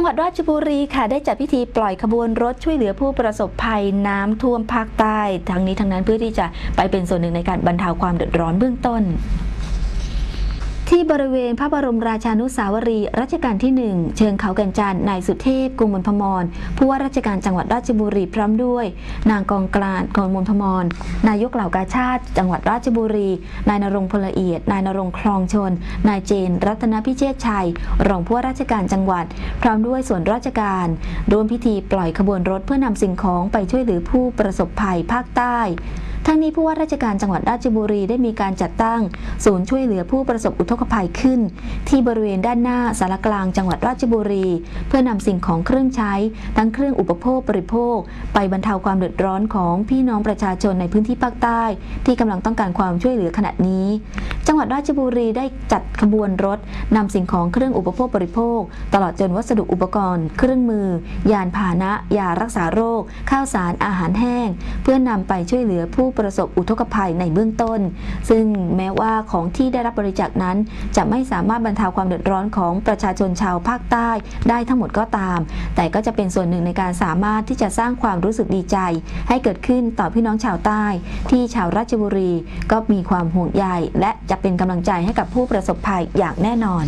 งหวัดราชบุรีค่ะได้จัดพิธีปล่อยขบวนรถช่วยเหลือผู้ประสบภัยน้ำท่วมภาคใต้ ทั้งนี้ทั้งนั้นเพื่อที่จะไปเป็นส่วนหนึ่งในการบรรเทาความเดือดร้อนเบื้องต้น ที่บริเวณพระบรมราชานุสาวรีย์รัชกาลที่ 1 เชิงเขาแก่นจันทร์นายสุเทพกุมลพมรผู้ว่าราชการจังหวัดราชบุรีพร้อมด้วย นางกองกลานกองมลพมรนายกเหล่ากาชาติ จังหวัดราชบุรี นายนรงพลเอียด นายนรงค์คลองชน นายเจน รัตนพิเชษชัย รองผู้ว่าราชการจังหวัด พร้อมด้วยส่วนราชการร่วมพิธีปล่อยขบวนรถเพื่อนำสิ่งของไปช่วยเหลือผู้ประสบภัยภาคใต้ ทั้งนี้ผู้ว่าราชการจังหวัดราชบุรีได้มีการจัดตั้ง ศูนย์ช่วยเหลือผู้ประสบอุทกภัยขึ้น ที่บริเวณด้านหน้าสารกลางจังหวัดราชบุรี เพื่อนำสิ่งของเครื่องใช้ ทั้งเครื่องอุปโภคบริโภค ไปบรรเทาความเดือดร้อนของพี่น้องประชาชนในพื้นที่ภาคใต้ ที่กำลังต้องการความช่วยเหลือขณะนี้ จังหวัดราชบุรีได้จัดขบวนรถนำสิ่งของเครื่องอุปโภคบริโภค ตลอดจนวัสดุอุปกรณ์ เครื่องมือ ยานพาหนะยารักษาโรค ข้าวสารอาหารแห้ง เพื่อนำไปช่วยเหลือผู้ประสบอุทกภัยในเบื้องต้น ซึ่งแม้ว่าของที่ได้รับบริจาคนั้น จะไม่สามารถบรรเทาความเดือดร้อนของประชาชนชาวภาคใต้ได้ทั้งหมดก็ตาม แต่ก็จะเป็นส่วนหนึ่งในการสามารถที่จะสร้างความรู้สึกดีใจ ให้เกิดขึ้นต่อพี่น้องชาวใต้ ที่ชาวราชบุรีก็มีความห่วงใยและจะเป็นกำลังใจให้กับผู้ประสบภัยอย่างแน่นอน